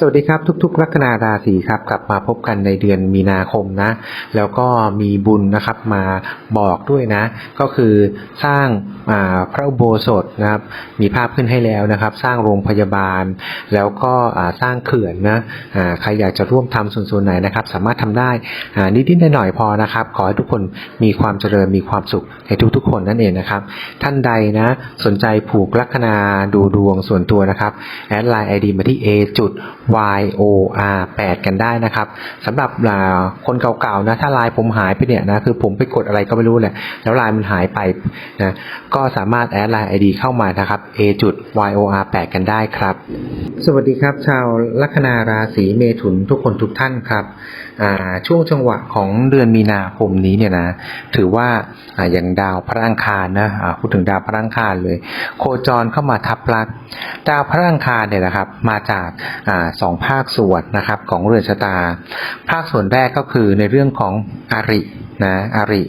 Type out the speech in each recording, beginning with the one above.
สวัสดีครับทุกๆลัคนาราศีครับกลับมาพบกันในเดือนมีนาคมนะ แล้วก็มีบุญนะครับมาบอกด้วยนะ ก็คือสร้างาพระอุโบสถนะครับ มีภาพขึ้นให้แล้วนะครับ สร้างโรงพยาบาล แล้วก็สร้างเขื่อนนะใครอยากจะร่วมทำส่วนๆไหนนะครับ สามารถทำได้อ่านิดๆหน่อยๆพอนะครับ ขอให้ทุกคนมีความเจริญมีความสุขในทุกๆ คนนั่นเองนะครับ ท่านใดนะสนใจผูกลัคนาดูดวงส่วนตัวนะครับแอดไลน์ ID มาที่ a จุด y o r 8 กันได้นะครับสำหรับคนเก่าๆนะถ้าลน์ผมหายไปเนี่ยนะคือผมไปกดอะไรก็ไม่รู้แหละแล้วลน์มันหายไปนะก็สามารถแอดไลน์ ID เข้ามานะครับ a จุด y o r 8 กันได้ครับ สวัสดีครับ ชาวลัคนาราศีเมถุนทุกคนทุกท่านครับช่วงจังหวะของเดือนมีนาคมนี้เนี่ยนะถือว่าออย่างดาวพระอังคารนะพูดถึงดาวพระอังคารเลย โคจรเข้ามาทับลักดาวพระอังคารเนี่ยนะครับ มาจากสองภาคส่วนนะครับของเรือนชะตา ภาคส่วนแรกก็คือในเรื่องของอารินะอาริ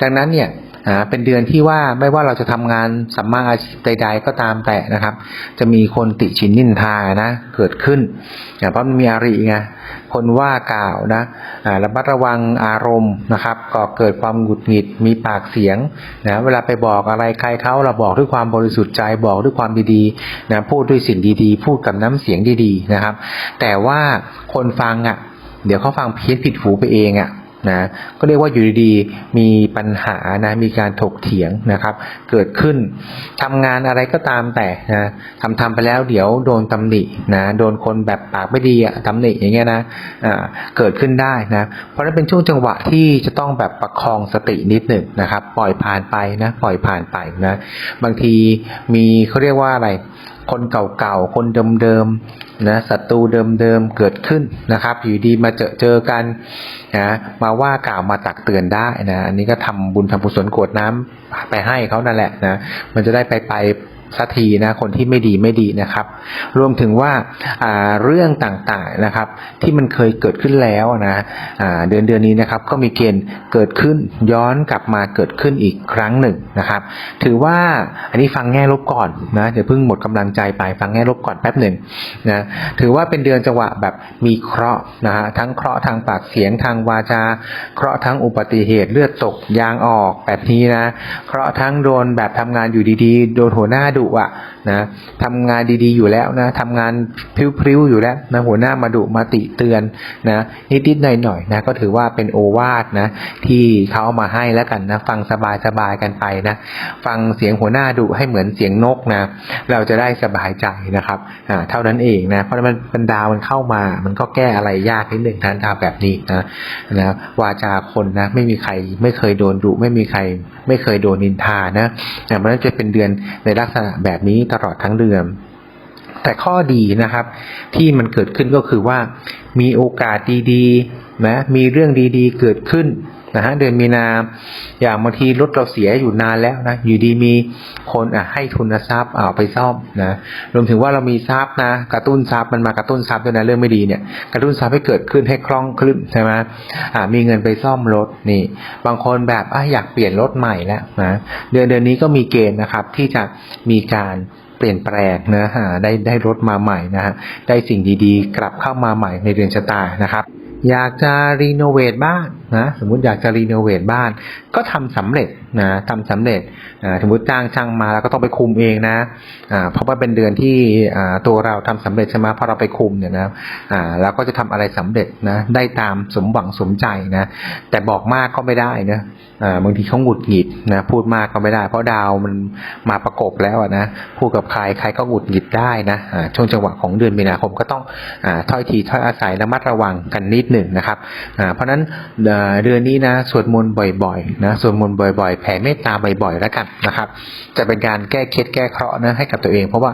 ดังนั้นเนี่ย อ่าเป็นเดือนที่ว่าไม่ว่าเราจะทำงานสัมมาอาชีพใด ๆ ก็ตามแต่นะครับ จะมีคนติชินนินทานะเกิดขึ้นอ่าเพราะมันมีอาริไงคนว่ากล่าวนะระมัดระวังอารมณ์นะครับก็เกิดความหงุดหงิดมีปากเสียงนะเวลาไปบอกอะไรใครเขาเราบอกด้วยความบริสุทธิ์ใจบอกด้วยความดีๆนะพูดด้วยสิ่งดีๆ พูดกับน้ำเสียงดีๆนะครับ แต่ว่าคนฟังอะเดี๋ยวเขาฟังเพี้ยนผิดหูไปเองอะ นะก็เรียกว่าอยู่ดีๆมีปัญหานะมีการถกเถียงนะครับ เกิดขึ้นทำงานอะไรก็ตามแต่นะทำทำไปแล้วเดี๋ยวโดนตำหนินะโดนคนแบบปากไม่ดีอะตำหนิอย่างเงี้ยนะอ่าเกิดขึ้นได้นะเพราะนั้นเป็นช่วงจังหวะที่จะต้องแบบประคองสตินิดหนึ่งนะครับ ปล่อยผ่านไปนะปล่อยผ่านไปนะบางทีมีเขาเรียกว่าอะไร คนเก่าๆ คนเดิมๆนะศัตรูเดิมๆเกิดขึ้นนะครับอยู่ดีมาเจอเจอกันนะมาว่ากล่าวมาตักเตือนได้นะอันนี้ก็ทำบุญทำกุศลกรวดน้ำไปให้เขานั่นแหละนะมันจะได้ไปไป สักทีนะคนที่ไม่ดีไม่ดีนะครับ รวมถึงว่าาเรื่องต่างๆนะครับ ที่มันเคยเกิดขึ้นแล้วนะเดือนเดือนนี้นะครับ ก็มีเกณฑ์เกิดขึ้นย้อนกลับมาเกิดขึ้นอีกครั้งหนึ่งนะครับ ถือว่าอันนี้ฟังแง่ลบก่อนนะเดี๋ยวเพิ่งหมดกำลังใจไปฟังแง่ลบก่อนแป๊บหนึ่งนะถือว่าเป็นเดือนจังหวะแบบมีเคราะห์นะฮะทั้งเคราะห์ทางปากเสียงทางวาจา เคราะห์ทั้งอุบัติเหตุเลือดตกยางออกแบบนี้นะเคราะห์ทั้งโดนแบบทำงานอยู่ดีๆ โดนหัวหน้าดุดุอะนะทำงานดีๆอยู่แล้วนะทำงานพริ้วๆอยู่แล้วนะหัวหน้ามาดุมาติเตือนนะนิดๆหน่อยๆนะก็ถือว่าเป็นโอวาทนะที่เขาเอามาให้แล้วกันนะฟังสบายๆกันไปนะฟังเสียงหัวหน้าดุให้เหมือนเสียงนกนะเราจะได้สบายใจนะครับอ่าเท่านั้นเองนะเพราะมันมันดาวมันเข้ามา มันก็แก้อะไรยากนิดหนึ่งทานดาแบบนี้นะนะวาจาคนนะไม่มีใครไม่เคยโดนดุไม่มีใครไม่เคยโดนนินทานะแต่มันจะเป็นเดือนในลักษณะแบบนี้ตลอดทั้งเดือนแต่ข้อดีนะครับ ที่มันเกิดขึ้นก็คือว่ามีโอกาสดีๆนะมีเรื่องดีๆ เกิดขึ้น นะฮะเดือนมีนาอย่างบางทีรถเราเสียอยู่นานแล้วนะอยู่ดีมีคนอะให้ทุนทรัพย์เอาไปซ่อมนะรวมถึงว่าเรามีทรัพย์นะกระตุ้นทรัพย์มันมากระตุ้นทรัพย์ด้วยนะเรื่องไม่ดีเนี่ยกระตุ้นทรัพย์ให้เกิดขึ้นให้คล่องขึ้นใช่ไหมอ่ามีเงินไปซ่อมรถนี่ บางคนแบบอะอยากเปลี่ยนรถใหม่แล้วนะเดือนเดือนนี้ก็มีเกณฑ์นะครับที่จะมีการเปลี่ยนแปลงนะฮะได้ได้รถมาใหม่นะฮะได้สิ่งดีๆ กลับเข้ามาใหม่ในเดือนชะตานะครับ อยากจะรีโนเวทบ้านนะสมมุติอยากจะรีโนเวทบ้าน ก็ทำสำเร็จ นะทำสำเร็จสมมติจ้างช่างมาแล้วก็ต้องไปคุมเองนะอ่าเพราะว่าเป็นเดือนที่ตัวเราทำสำเร็จใช่ไหมพอเราไปคุมเนี่ยนะอ่าเราก็จะทำอะไรสำเร็จนะได้ตามสมหวังสมใจนะแต่บอกมากก็ไม่ได้นะอ่าบางทีเขาหงุดหงิดนะพูดมากก็ไม่ได้ เพราะดาวมันมาประกบแล้วนะพูดกับใครใครก็หงุดหงิดได้นะอ่าช่วงจังหวะของเดือนมีนาคมก็ต้องอ่าถ้อยทีถ้อยอาศัยระมัดระวังกันนิดหนึ่งนะครับอ่าเพราะฉะนั้นเดือนนี้นะสวดมนต์บ่อยๆนะสวดมนต์บ่อย ๆแผ่เมตตาบ่อยๆแล้วกันนะครับ จะเป็นการแก้เคล็ดแก้เคราะห์นะให้กับตัวเอง เพราะว่า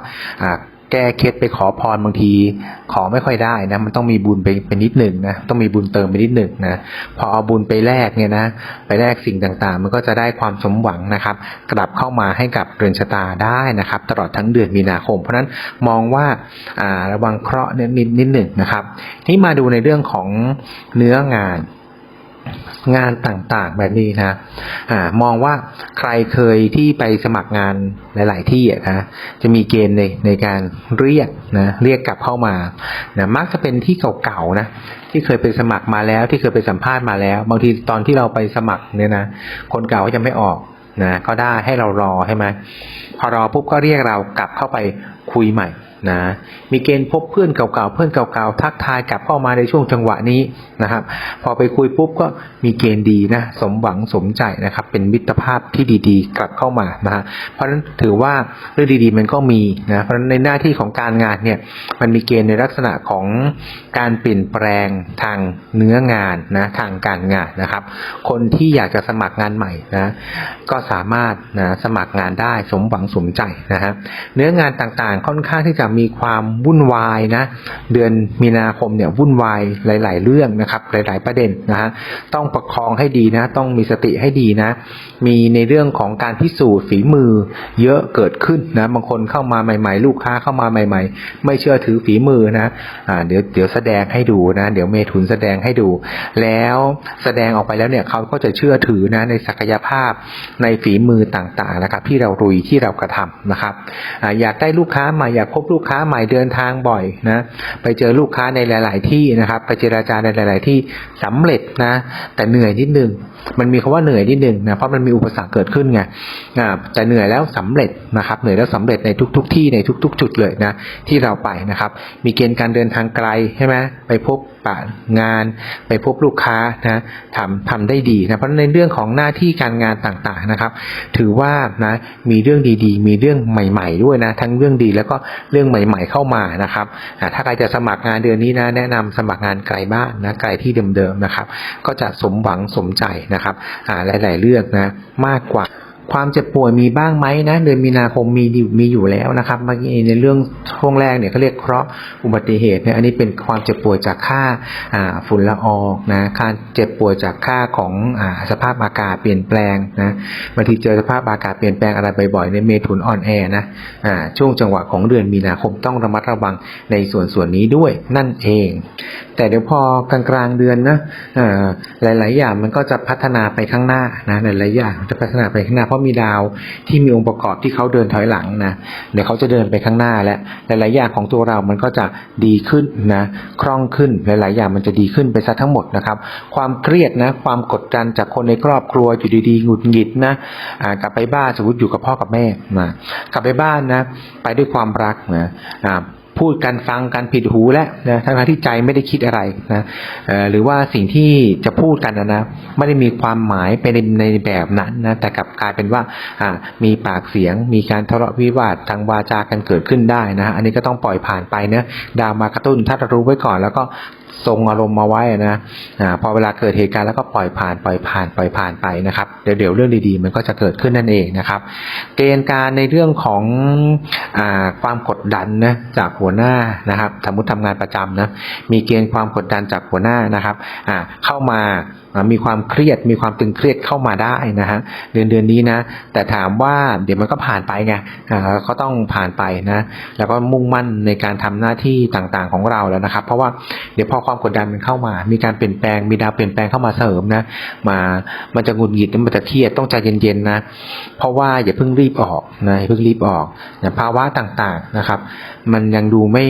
แก้เคล็ดไปขอพรบางที ขอไม่ค่อยได้นะมันต้องมีบุญไปเป็นนิดหนึ่งนะต้องมีบุญเติมไปนิดหนึ่งนะพอเอาบุญไปแลกเนี่ยนะไปแลกสิ่งต่างๆ มันก็จะได้ความสมหวังนะครับ กลับเข้ามาให้กับเรือนชะตาได้นะครับ ตลอดทั้งเดือนมีนาคม เพราะนั้นมองว่าระวังเคราะห์นิดนิดหนึ่งนะครับ ที่มาดูในเรื่องของเนื้องาน งานต่างๆแบบนี้นะอามองว่าใครเคยที่ไปสมัครงานหลาย ๆ ที่อะนะจะมีเกณฑ์ในในการเรียกนะเรียกกลับเข้ามานะมักจะเป็นที่เก่าๆนะที่เคยไปสมัครมาแล้ว ที่เคยไปสัมภาษณ์มาแล้ว บางทีตอนที่เราไปสมัครเนี่ยนะคนเก่าก็จะไม่ออกนะก็ได้ให้เรารอใช่ไหมพอรอปุ๊บก็เรียกเรากลับเข้าไปคุยใหม่ นะมีเกณฑ์พบเพื่อนเก่าๆเพื่อนเก่าๆทักทายกลับเข้ามาในช่วงจังหวะนี้นะครับ พอไปคุยปุ๊บก็มีเกณฑ์ดีนะสมหวังสมใจนะครับ เป็นมิตรภาพที่ดีๆ กลับเข้ามานะฮะเพราะฉะนั้นถือว่าเรื่องดีๆมันก็มีนะเพราะฉะนั้นในหน้าที่ของการงานเนี่ยมันมีเกณฑ์ในลักษณะของการเปลี่ยนแปลงทางเนื้องานนะทางการงานนะครับ คนที่อยากจะสมัครงานใหม่นะก็สามารถนะสมัครงานได้สมหวังสมใจนะฮะเนื้องานต่างๆค่อนข้างที่จะมีความวุ่นวายนะเดือนมีนาคมเนี่ยวุ่นวายหลาย ๆ เรื่องนะครับ หลาย ๆ ประเด็นนะฮะต้องประคองให้ดีนะ ต้องมีสติให้ดีนะ มีในเรื่องของการพิสูจน์ฝีมือเยอะเกิดขึ้นนะบางคนเข้ามาใหม่ ๆ ลูกค้าเข้ามาใหม่ ๆ ไม่เชื่อถือฝีมือนะอ่าเดี๋ยวเดี๋ยวแสดงให้ดูนะ เดี๋ยวเมทุนแสดงให้ดู แล้วแสดงออกไปแล้วเนี่ยเขาก็จะเชื่อถือนะในศักยภาพในฝีมือต่างๆนะครับที่เรารุยที่เรากระทำนะครับออยากได้ลูกค้าม่อยากพบลูกกค้าใหม่เดินทางบ่อยนะไปเจอลูกค้าในหลาย ๆ ที่นะครับ ไปเจราจาในหลาย ๆ ที่สำเร็จนะ แต่เหนื่อยนิดนึงมันมีคำว่าเหนื่อยนิดนึงนะเพราะมันมีอุปสรรคเกิดขึ้นไงแต่เหนื่อยแล้วสำเร็จนะครับเหนื่อยแล้วสำเร็จในทุก ๆ ที่ในทุก ๆ จุดเลยนะที่เราไปนะครับ มีเกณฑ์การเดินทางไกลใช่ไหมไปพบปะงาน ไปพบลูกค้านะทำทำได้ดีนะเพราะในเรื่องของหน้าที่การงานต่างๆนะครับ ถือว่านะมีเรื่องดีๆ มีเรื่องใหม่ ๆ ด้วยนะทั้งเรื่องดีแล้วก็เรื่องใหม่ๆเข้ามานะครับถ้าใครจะสมัครงานเดือนนี้นะแนะนำสมัครงานไกลบ้านนะไกลที่เดิมๆนะครับ ก็จะสมหวังสมใจนะครับหลาย ๆ เรื่องนะมากกว่า ความเจ็บป่วยมีบ้างไหมนะเดือนมีนาคมมีอยู่มีอยู่แล้วนะครับเมื่อกี้ในเรื่องช่วงแรกเนี่ยเขาเรียกเคราะห์อุบัติเหตุเนี่ยอันนี้เป็นความเจ็บป่วยจากค่าฝุ่นละอองนะการเจ็บป่วยจากค่าของอสภาพอากาศเปลี่ยนแปลงนะบางทีเจอสภาพอากาศเปลี่ยนแปลงอะไรบ่อยๆในเมถุนอ่อนแอนะอ่าช่วงจังหวะของเดือนมีนาคมต้องระมัดระวังในส่วนส่วนนี้ด้วยนั่นเอง แต่เดี๋ยวพอกลางกลางๆเดือนนะหลาย ๆ อย่างมันก็จะพัฒนาไปข้างหน้านะหลายๆอย่างจะพัฒนาไปข้างหน้าเพราะมีดาวที่มีองค์ประกอบที่เขาเดินถอยหลังนะเดี๋ยวเขาจะเดินไปข้างหน้าและหลาย ๆ อย่างของตัวเรามันก็จะดีขึ้นนะคล่องขึ้นหลาย ๆ อย่างมันจะดีขึ้นไปซะทั้งหมดนะครับ ความเครียดนะความกดดันจากคนในครอบครัวอยู่ดี ๆ หงุดหงิดนะอ่ากลับไปบ้านสมมติอยู่กับพ่อกับแม่นะกลับไปบ้านนะ ไปด้วยความรักนะอ่า พูดกันฟังกันผิดหูแล้วนะทั้งที่ใจไม่ได้คิดอะไรนะหรือว่าสิ่งที่จะพูดกันนะนะไม่ได้มีความหมายไปในในแบบนั้นนะแต่กลับกลายเป็นว่ามีปากเสียง มีการทะเลาะวิวาททางวาจากันเกิดขึ้นได้นะอันนี้ก็ต้องปล่อยผ่านไปเนะดาวมากระตุ้นถ้าเรารู้ไว้ก่อนแล้วก็ทรงอารมณ์มาไว้นะอ่าพอเวลาเกิดเหตุการณ์แล้วก็ปล่อยผ่านปล่อยผ่านปล่อยผ่านไปนะครับเดี๋ยวเดี๋ยวเรื่องดีๆ มันก็จะเกิดขึ้นนั่นเองนะครับ เกณฑ์การในเรื่องของอาความกดดันนะจากหัวหน้านะครับสมมติทำงานประจำนะมีเกณฑ์ความกดดันจากหัวหน้านะครับอ่าเข้ามามีความเครียดมีความตึงเครียดเข้ามาได้นะฮะเดือนเดือนนี้นะแต่ถามว่าเดี๋ยวมันก็ผ่านไปไงอ่าก็ต้องผ่านไปนะแล้วก็มุ่งมั่นในการทำหน้าที่ต่างๆของเราแล้วนะครับ เพราะว่าเดี๋ยวพออความกดดันมันเข้ามา มีการเปลี่ยนแปลง มีดาวเปลี่ยนแปลงเข้ามาเสริมนะ มา มันจะหงุดหงิดมันจะเครียด ต้องใจเย็นๆนะ เพราะว่าอย่าเพิ่งรีบออกนะอย่าเพิ่งรีบออกนะภาวะต่างๆนะครับ มันยังดูไม่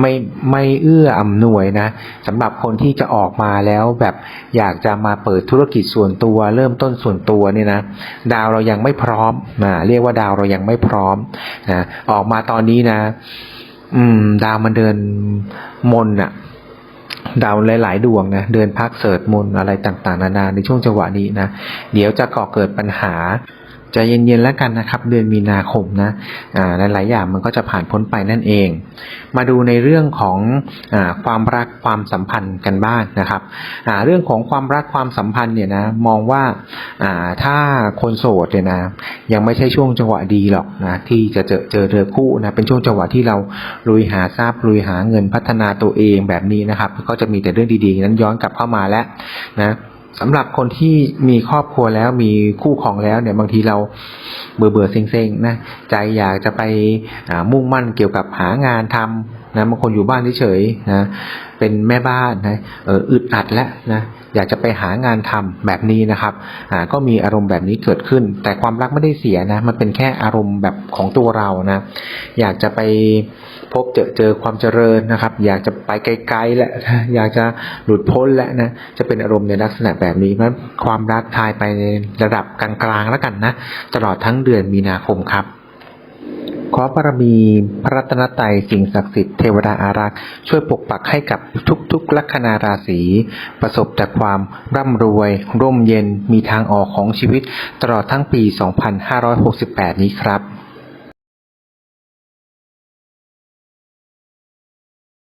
ไม่ไม่เอื้ออำนวยนะสำหรับคนที่จะออกมาแล้วแบบอยากจะมาเปิดธุรกิจส่วนตัว เริ่มต้นส่วนตัวเนี่ยนะดาวเรายังไม่พร้อมนะเรียกว่าดาวเรายังไม่พร้อมนะออกมาตอนนี้นะ อืม ดาวมันเดินมนอะ ดาวหลาย ๆ ดวงนะเดินพักเสริฐมนอะไรต่าง ๆ นานาในช่วงจังหวะนี้นะ เดี๋ยวจะก่อเกิดปัญหา ใจะเย็นๆแล้วกันนะครับ เดือนมีนาคมนะหลายๆอย่างมันก็จะผ่านพ้นไปนั่นเอง มาดูในเรื่องของอความรักความสัมพันธ์กันบ้างนะครับเรื่องของความรักความสัมพันธ์เนี่ยนะมองว่าถ้าคนโสดเนี่ยนะยังไม่ใช่ช่วงจังหวะดีหรอกนะที่จะเจอเจอเรือคู่นะเป็นช่วงจังหวะที่เราลุยหาทรัพย์ลุยหาเงินพัฒนาตัวเองแบบนี้นะครับ ก็จะมีแต่เรื่องดีๆ นั้นย้อนกลับเข้ามาแล้วนะ สำหรับคนที่มีครอบครัวแล้วมีคู่ของแล้วเนี่ยบางทีเราเบื่อเบื่อเซ็งๆนะใจอยากจะไปมุ่งมั่นเกี่ยวกับหางานทำ นะบางคนอยู่บ้านเฉยๆนะเป็นแม่บ้านนะอึดอัดแล้วนะอยากจะไปหางานทำแบบนี้นะครับอ่าก็มีอารมณ์แบบนี้เกิดขึ้น แต่ความรักไม่ได้เสียนะมันเป็นแค่อารมณ์แบบของตัวเรานะอยากจะไปพบเจอเจอความเจริญนะครับ อยากจะไปไกลๆแหละอยากจะหลุดพ้นแล้วนะจะเป็นอารมณ์ในลักษณะแบบนี้มันความรักทายไปในระดับกลางๆแล้วกันนะตลอดทั้งเดือนมีนาคมครับ ขอบารมีพระรัตนตรัยสิ่งศักดิ์สิทธิ์เทวดาอารักษ์ช่วยปกปักให้กับทุกๆลัคนาราศีประสบแต่ความร่ำรวย ร่มเย็นมีทางออกของชีวิตตลอดทั้งปี 2568 นี้ครับ